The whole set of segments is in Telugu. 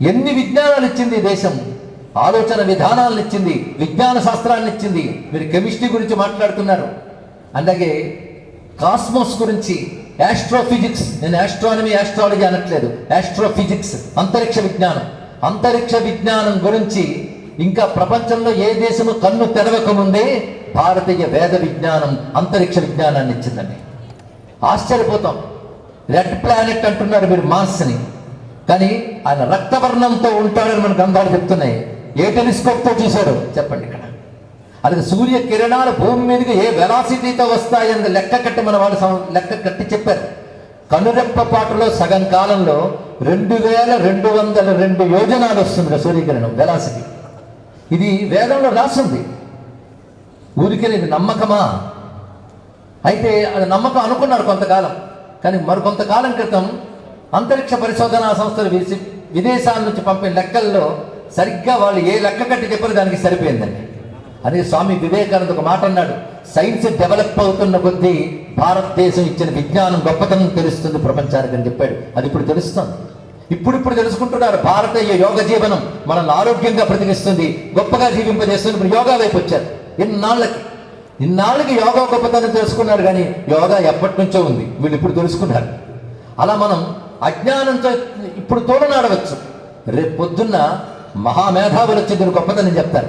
ఎన్ని విజ్ఞానాలు ఇచ్చింది దేశం? ఆలోచన విధానాలను ఇచ్చింది విజ్ఞాన శాస్త్రాన్ని ఇచ్చింది మీరు కెమిస్ట్రీ గురించి మాట్లాడుతున్నారు. అలాగే కాస్మోస్ గురించి యాస్ట్రోఫిజిక్స్ నేను ఆస్ట్రానమీ యాస్ట్రాలజీ అనట్లేదు. ఆస్ట్రోఫిజిక్స్ అంతరిక్ష విజ్ఞానం. అంతరిక్ష విజ్ఞానం గురించి ఇంకా ప్రపంచంలో ఏ దేశము కన్ను తెరవకముందే భారతీయ వేద విజ్ఞానం అంతరిక్ష విజ్ఞానాన్ని ఇచ్చిందండి ఆశ్చర్యపోతాం. రెడ్ ప్లానెట్ అంటున్నారు మీరు మార్స్ని కానీ ఆయన రక్తవర్ణంతో ఉంటాడని మన గ్రంథాలు చెప్తున్నాయి. ఏ టెలిస్కోప్తో చూశారు? చెప్పండి ఇక్కడ. అది సూర్య కిరణాలు భూమి మీదకి ఏ వెలాసిటీతో వస్తాయని లెక్క కట్టి మన వాళ్ళు లెక్క కట్టి చెప్పారు. కనురెప్ప పాటలో సగం కాలంలో రెండు వేల రెండు వందల రెండు యోజనాలు వస్తుంది సూర్యకిరణం వెలాసిటీ. ఇది వేదంలో రాసింది. ఊరికే ఇది నమ్మకమా? అయితే అది నమ్మకం అనుకున్నారు కొంతకాలం. కానీ మరి కొంతకాలం క్రితం అంతరిక్ష పరిశోధనా సంస్థలు విసి విదేశాల నుంచి పంపిన లెక్కల్లో సరిగ్గా వాళ్ళు ఏ లెక్క కట్టి చెప్పారు దానికి సరిపోయిందండి. అదే స్వామి వివేకానంద ఒక మాట అన్నాడు. సైన్స్ డెవలప్ అవుతున్న కొద్దీ భారతదేశం ఇచ్చిన విజ్ఞానం గొప్పతనం తెలుస్తుంది ప్రపంచానికి అని చెప్పాడు. అది ఇప్పుడు తెలుస్తుంది. ఇప్పుడిప్పుడు తెలుసుకుంటున్నారు. భారతీయ యోగ జీవనం మనల్ని ఆరోగ్యంగా బ్రతికిస్తుంది గొప్పగా జీవింపజేస్తుంది. ఇప్పుడు యోగా వైపు వచ్చారు. ఇన్నాళ్ళకి. ఇన్నాళ్ళకి యోగా గొప్పతనం తెలుసుకున్నారు కానీ యోగా ఎప్పటి నుంచో ఉంది. వీళ్ళు ఇప్పుడు తెలుసుకున్నారు. అలా మనం అజ్ఞానంతో ఇప్పుడు తోలనాడవచ్చు రేపు పొద్దున్న మహామేధావులు వచ్చి దీని గొప్పదని చెప్తారు.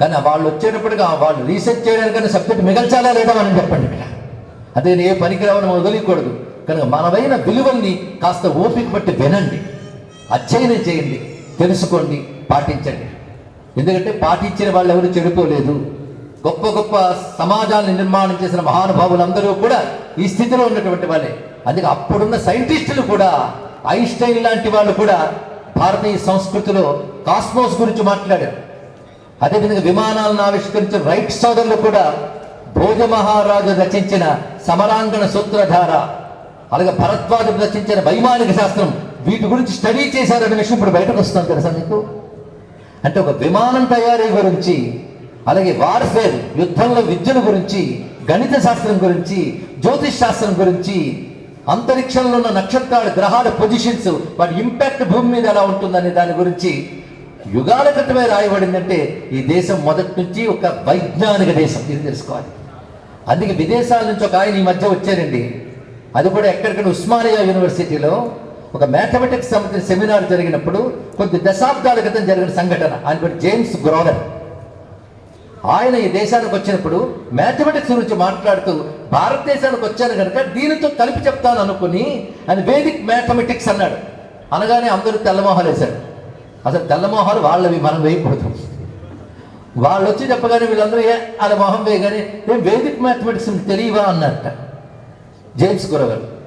కానీ వాళ్ళు వచ్చేటప్పటికి ఆ వాళ్ళు రీసెర్చ్ చేయడానికైనా సబ్జెక్ట్ మిగల్చాలా లేదా మనం చెప్పండి ఇక్కడ. అదే ఏ పనికి రావడం వదిలికూడదు కనుక మనమైన విలువల్ని కాస్త ఓపిక బట్టి వినండి. అధ్యయనం చేయండి. తెలుసుకోండి. పాటించండి. ఎందుకంటే పాటించిన వాళ్ళు ఎవరు చెడిపోలేదు గొప్ప గొప్ప సమాజాన్ని నిర్మాణం చేసిన మహానుభావులందరూ కూడా ఈ స్థితిలో ఉన్నటువంటి వాళ్ళే. అందుకే అప్పుడున్న సైంటిస్టులు కూడా ఐన్స్టైన్ లాంటి వాళ్ళు కూడా భారతీయ సంస్కృతిలో కాస్మోస్ గురించి మాట్లాడారు. అదేవిధంగా విమానాలను ఆవిష్కరించిన రైట్ సోదరులు కూడా భోజ మహారాజు రచించిన సమరాంగణ సూత్రధార అలాగే భరద్వాజు రచించిన వైమానిక శాస్త్రం వీటి గురించి స్టడీ చేశారనే విషయం ఇప్పుడు బయటకు వస్తుంది తెలుసా మీకు? అంటే ఒక విమానం తయారీ గురించి అలాగే వార్ఫేర్ యుద్ధంలో విద్యల గురించి గణిత శాస్త్రం గురించి జ్యోతిష్ శాస్త్రం గురించి అంతరిక్షంలో ఉన్న నక్షత్రాల గ్రహాల పొజిషన్స్ వాటి ఇంపాక్ట్ భూమి మీద ఎలా ఉంటుందనే దాని గురించి యుగాల క్రితమే రాయబడిందంటే ఈ దేశం మొదటి నుంచి ఒక వైజ్ఞానిక దేశం ఇది తెలుసుకోవాలి. అందుకే విదేశాల నుంచి ఒక ఆయన ఈ మధ్య వచ్చారండి. అది కూడా ఎక్కడికైనా ఉస్మానియా యూనివర్సిటీలో ఒక మ్యాథమెటిక్స్ సంబంధించిన సెమినార్ జరిగినప్పుడు కొద్ది దశాబ్దాల క్రితం జరిగిన సంఘటన. ఆయన పేరు జేమ్స్ గ్రోవర్. ఆయన ఈ దేశానికి వచ్చినప్పుడు మ్యాథమెటిక్స్ గురించి మాట్లాడుతూ భారతదేశానికి వచ్చాను కనుక దీనితో కలిపి చెప్తాను అనుకుని ఆయన వేదిక్ మ్యాథమెటిక్స్ అన్నాడు. అనగానే అందరూ తెల్లమోహాలు వేశారు. అసలు తెల్లమోహాలు వాళ్ళవి మనం వేయకూడదు. వాళ్ళు వచ్చి చెప్పగానే వీళ్ళందరూ ఏ అలా మొహం వేయగానే నేను వేదిక్ మ్యాథమెటిక్స్ తెలియవా? అన్నట్ట జేమ్స్ గురగారు.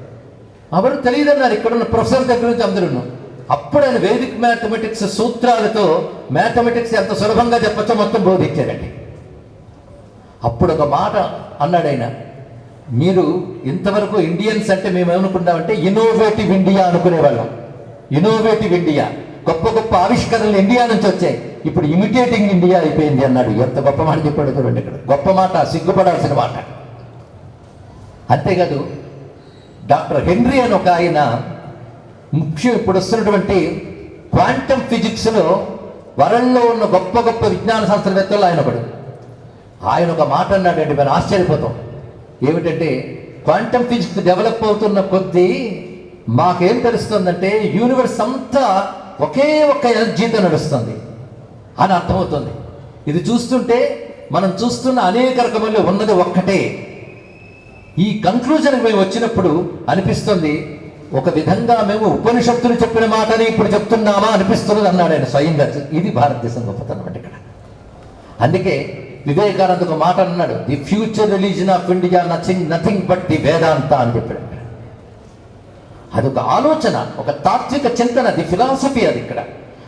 ఎవరు తెలియదన్నారు ఇక్కడ ఉన్న ప్రొఫెసర్ దగ్గర నుంచి అందరూ అప్పుడు ఆయన వేదిక్ మ్యాథమెటిక్స్ సూత్రాలతో మ్యాథమెటిక్స్ ఎంత సులభంగా చెప్పచ్చో మొత్తం బోధించారండి అప్పుడు ఒక మాట అన్నాడు ఆయన. మీరు ఇంతవరకు ఇండియన్స్ అంటే మేము ఏమనుకున్నామంటే ఇన్నోవేటివ్ ఇండియా అనుకునేవాళ్ళం. ఇన్నోవేటివ్ ఇండియా గొప్ప గొప్ప ఆవిష్కరణలు ఇండియా నుంచి వచ్చాయి. ఇప్పుడు ఇమిటేటింగ్ ఇండియా అయిపోయింది అన్నాడు. ఎంత గొప్ప మాట చెప్పాడు చూడండి ఇక్కడ. గొప్ప మాట సిగ్గుపడాల్సిన మాట. అంతేకాదు డాక్టర్ హెన్రీ అని ఒక ఆయన ముఖ్యం ఇప్పుడు వస్తున్నటువంటి క్వాంటమ్ ఫిజిక్స్లో వరల్డ్లో ఉన్న గొప్ప గొప్ప విజ్ఞాన శాస్త్రవేత్తలు ఆయన ఒకడు. ఆయన ఒక మాట అన్నాడండి మనం ఆశ్చర్యపోతాం. ఏమిటంటే క్వాంటమ్ ఫిజిక్స్ డెవలప్ అవుతున్న కొద్దీ మాకేం తెలుస్తుందంటే యూనివర్స్ అంతా ఒకే ఒక్క ఎనర్జీతో నడుస్తుంది అని అర్థమవుతుంది. ఇది చూస్తుంటే మనం చూస్తున్న అనేక రకములు ఉన్నది ఒక్కటే. ఈ కంక్లూజన్కి మేము వచ్చినప్పుడు అనిపిస్తుంది ఒక విధంగా మేము ఉపనిషత్తులు చెప్పిన మాటని ఇప్పుడు చెప్తున్నామా అనిపిస్తున్నది అన్నాడు ఆయన స్వయంగా. ఇది భారతదేశం గొప్పతనం అంటే ఇక్కడ. అందుకే వివేకానంద ఒక మాట అన్నాడు. The future religion of India nothing nothing but the Vedanta అని చెప్పాడు. అదొక ఆలోచన ఒక తాత్విక చింతన ది ఫిలాసఫీ అది ఇక్కడ.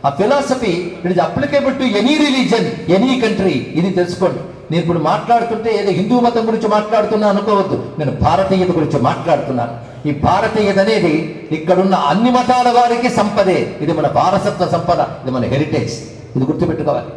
ఆ philosophy it is applicable to any religion any country ఇది తెలుసుకోండి. నేను ఇప్పుడు మాట్లాడుతుంటే ఏదో హిందూ మతం గురించి మాట్లాడుతున్నా అనుకోవద్దు. నేను భారతీయత గురించి మాట్లాడుతున్నాను. ఈ భారతీయత అనేది ఇక్కడున్న అన్ని మతాల వారికి సంపదే. ఇది మన వారసత్వ సంపద ఇది మన హెరిటేజ్ ఇది గుర్తుపెట్టుకోవాలి.